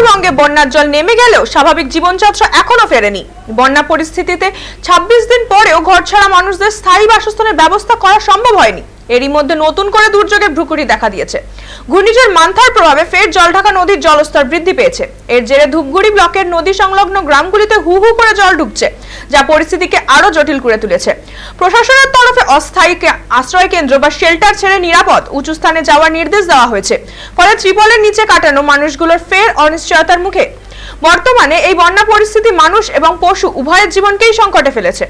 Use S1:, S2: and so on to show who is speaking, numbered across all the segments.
S1: উত্তরবঙ্গে বন্যার জল নেমে গেলেও স্বাভাবিক জীবনযাত্রা এখনও ফেরেনি। বন্যা পরিস্থিতিতে ২৬ দিন পরেও ঘর ছাড়া মানুষদের স্থায়ী বাসস্থানের ব্যবস্থা করা সম্ভব হয়নি। এরই মধ্যে নতুন করে দুর্যোগের ভ্রুকুটি দেখা দিয়েছে। ঘূর্ণিঝড় মান্থার প্রভাবে ফের জলঢাকা নদীর জলস্তর বৃদ্ধি পেয়েছে। এর জেরে ধূপগুড়ি ব্লকের নদী সংলগ্ন গ্রামগুলিতে হু হু করে জল ঢুকছে যা পরিস্থিতিকে আরও জটিল করে তুলেছে। প্রশাসনের তরফে অস্থায়ী আশ্রয় কেন্দ্র বা শেল্টার ছেড়ে নিরাপদ, উঁচু স্থানে যাওয়ার নির্দেশ দেওয়া হয়েছে। ফলে ত্রিপলের নিচে কাটানো মানুষগুলোর ফের অনিশ্চয়তার মুখে। বর্তমানে এই বন্যা পরিস্থিতি মানুষ এবং পশু উভয়ের জীবনকেই সংকটে ফেলেছে।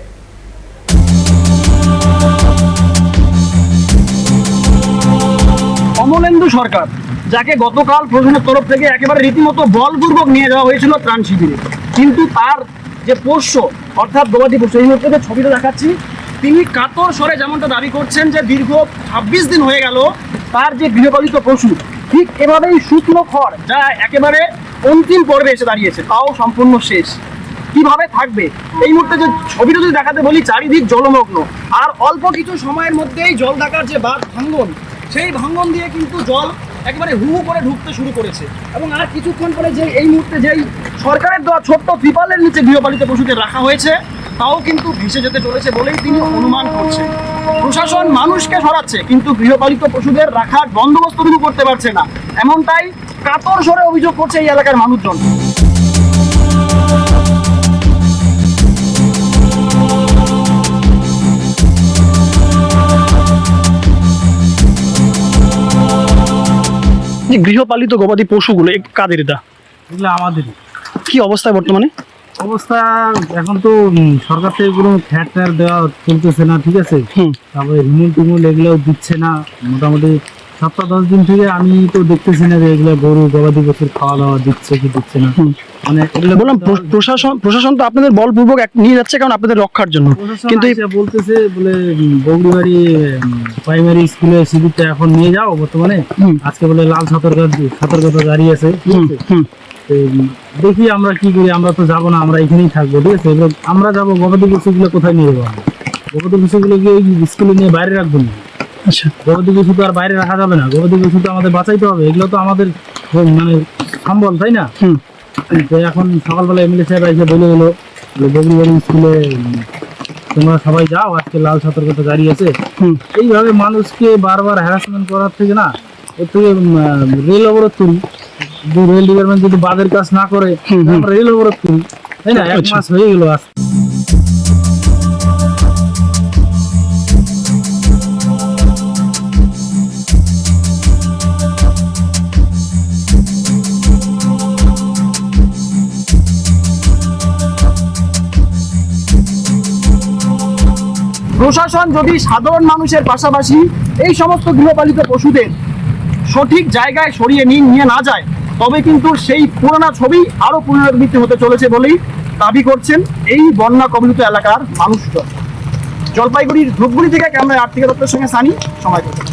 S2: অমলেন্দু সরকার, যাকে গতকাল প্রশাসনের তরফ থেকে একেবারে রীতিমতো বলপূর্বক নিয়ে যাওয়া হয়েছিল ত্রাণ শিবিরে। কিন্তু তার যে পোষ্য, অর্থাৎ গবাদি পশু, এই মুহূর্তে ছবিটা দেখাচ্ছি, তিনি কাতর স্বরে যেমনটা দাবি করছেন যে দীর্ঘ ছাব্বিশ দিন হয়ে গেল তার যে গৃহপালিত পশু, ঠিক এভাবেই শুকনো খড় যা একেবারে অন্তিম পর্বে এসে দাঁড়িয়েছে, তাও সম্পূর্ণ শেষ। কীভাবে থাকবে? এই মুহূর্তে যে ছবিটা যদি দেখাতে বলি, চারিদিক জলমগ্ন। আর অল্প কিছু সময়ের মধ্যেই জল ঢাকার যে বাঁধ ভাঙ্গন সেই ভাঙ্গন দিয়ে কিন্তু জল একেবারে হু করে ঢুকতে শুরু করেছে। এবং আর কিছুক্ষণ পরে যে এই মুহূর্তে যেই সরকারের দেওয়া ছোট্ট ত্রিপালের নিচে গৃহপালিত পশুদের রাখা হয়েছে, তাও কিন্তু ভেসে যেতে চলেছে বলেই তিনি অনুমান করছেন। প্রশাসন মানুষকে সরাচ্ছে, কিন্তু গৃহপালিত পশুদের রাখার বন্দোবস্ত কিন্তু করতে পারছে না। এমনটাই কাতর স্বরে অভিযোগ করছে এই এলাকার মানুষজন।
S3: যে গৃহপালিত গবাদি পশুগুলো কাদের এটা?
S4: এগুলো আমাদের।
S3: কি অবস্থা বর্তমানে?
S4: অবস্থা এখন তো সরকার থেকে কোনো ফ্যাট ট্যাট দেওয়া চলতেছে না ঠিক আছে? তারপরে রিমুল টিমুল এগুলো দিচ্ছে না মোটামুটি সপ্তাহ দশ দিন থেকে আমি তো দেখতেছি না যে এগুলো গরু গবাদি পশুর খাওয়া দাওয়া দিচ্ছে কি দিচ্ছে না। মানে
S3: বললাম প্রশাসন প্রশাসন তো আপনাদের বলপূর্বক নিয়ে যাচ্ছে কারণ আপনাদের রক্ষার জন্য। কিন্তু
S4: বলতেছে বলে প্রাইমারি স্কুলে শিবিরটা এখন নিয়ে যাও বর্তমানে। আজকে বলে লাল সতর্কতা সতর্কতা জারি আছে দেখি আমরা কি করি আমরা তো যাব না আমরা এখানেই থাকব ঠিক আছে? আমরা যাব গবাদি পশুগুলো কোথায় নিয়ে যাব? গবাদি পশুগুলো গিয়ে স্কুলে নিয়ে বাইরে রাখব না।
S3: আচ্ছা।
S4: আর বাইরে রাখা যাবে না আমাদের বাঁচাইতে হবে এগুলো তো আমাদের মানে সম্বল তাই না? তো এখন সকালবেলা এমএলএ সাহেব এসে বলে গেলো স্কুলে তোমরা সবাই যাও আজকে লাল সতর্কতা জারি আছে। এইভাবে মানুষকে বারবার হ্যারাসমেন্ট করার থেকে না এর থেকে রেল অবরোধ করি। রেল ডিপার্টমেন্ট যদি বাদের কাজ না করে। আমরা রেল অবরোধ করি তাই না? এক
S3: আচ্ছা।
S4: মাস হয়ে গেল আজ
S2: প্রশাসন যদি সাধারণ মানুষের পাশাপাশি এই সমস্ত গৃহপালিত পশুদের সঠিক জায়গায় সরিয়ে নিয়ে নিয়ে না যায়, তবে কিন্তু সেই পুরোনো ছবি আরও পুনরাবৃত্তি হতে চলেছে বলেই দাবি করছেন এই বন্যা কবলিত এলাকার মানুষজন জলপাইগুড়ির ধূপগুড়ি থেকে ক্যামেরায় আর্থিক দত্তের সঙ্গে সানি, সময় কলকাতা।